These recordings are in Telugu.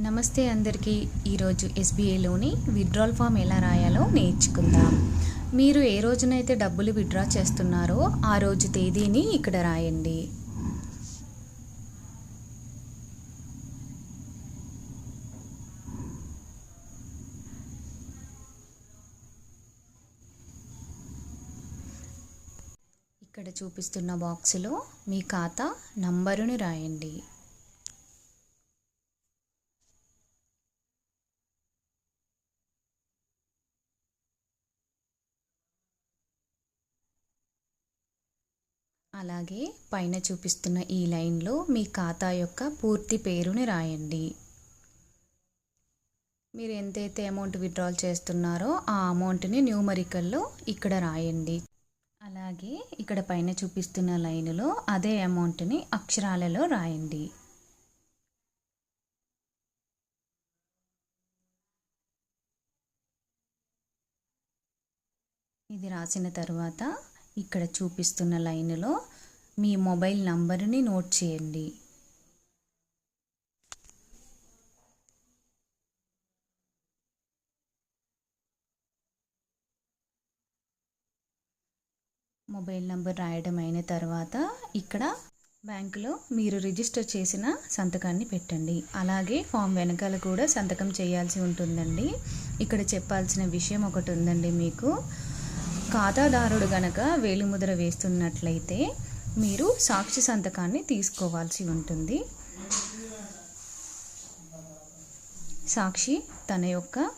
నమస్తే అందరికీ. ఈరోజు ఎస్బీఐలోని విత్డ్రాల్ ఫామ్ ఎలా రాయాలో నేర్చుకుందాం. మీరు ఏ రోజునైతే డబ్బులు విత్డ్రా చేస్తున్నారో ఆ రోజు తేదీని ఇక్కడ రాయండి. ఇక్కడ చూపిస్తున్న బాక్సులో మీ ఖాతా నంబరుని రాయండి. అలాగే పైన చూపిస్తున్న ఈ లైన్లో మీ ఖాతా యొక్క పూర్తి పేరుని రాయండి. మీరు ఎంతైతే అమౌంట్ విత్డ్రాల్ చేస్తున్నారో ఆ అమౌంట్ని న్యూమరికల్లో ఇక్కడ రాయండి. అలాగే ఇక్కడ పైన చూపిస్తున్న లైనులో అదే అమౌంట్ని అక్షరాలలో రాయండి. ఇది రాసిన తర్వాత ఇక్కడ చూపిస్తున్న లైన్లో మీ మొబైల్ నంబరుని నోట్ చేయండి. మొబైల్ నంబర్ రాయడం అయిన తర్వాత ఇక్కడ బ్యాంకులో మీరు రిజిస్టర్ చేసిన సంతకాన్ని పెట్టండి. అలాగే ఫామ్ వెనకాల కూడా సంతకం చేయాల్సి ఉంటుందండి. ఇక్కడ చెప్పాల్సిన విషయం ఒకటి ఉందండి మీకు. ఖాతాదారుడు గనక వేలిముద్ర వేస్తున్నట్లయితే మీరు సాక్షి సంతకాన్ని తీసుకోవాల్సి ఉంటుంది. సాక్షి తన యొక్క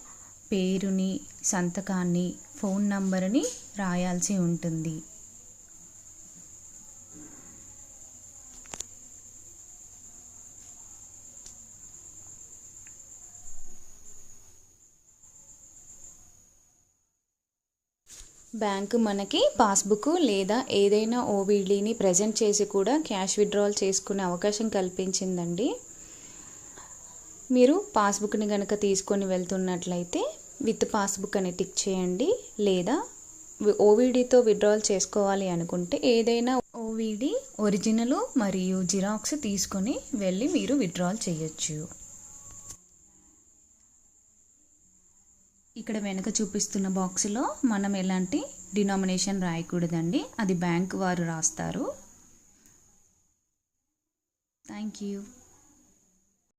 పేరుని సంతకాన్ని ఫోన్ నంబర్ని రాయాల్సి ఉంటుంది. బ్యాంకు మనకి పాస్బుక్ లేదా ఏదైనా ఓవీడీని ప్రజెంట్ చేసి కూడా క్యాష్ విత్డ్రాల్ చేసుకునే అవకాశం కల్పించిందండి. మీరు పాస్బుక్ని కనుక తీసుకొని వెళ్తున్నట్లయితే విత్ పాస్బుక్ అని టిక్ చేయండి. లేదా ఓవీడీతో విత్డ్రాల్ చేసుకోవాలి అనుకుంటే ఏదైనా ఓవీడీ ఒరిజినల్ మరియు జిరాక్స్ తీసుకొని వెళ్ళి మీరు విత్డ్రాల్ చేయొచ్చు. ఇక్కడ వెనుక చూపిస్తున్న బాక్స్లో మనం ఎలాంటి డినామినేషన్ రాయకూడదండి. అది బ్యాంక్ వారు రాస్తారు. Thank you.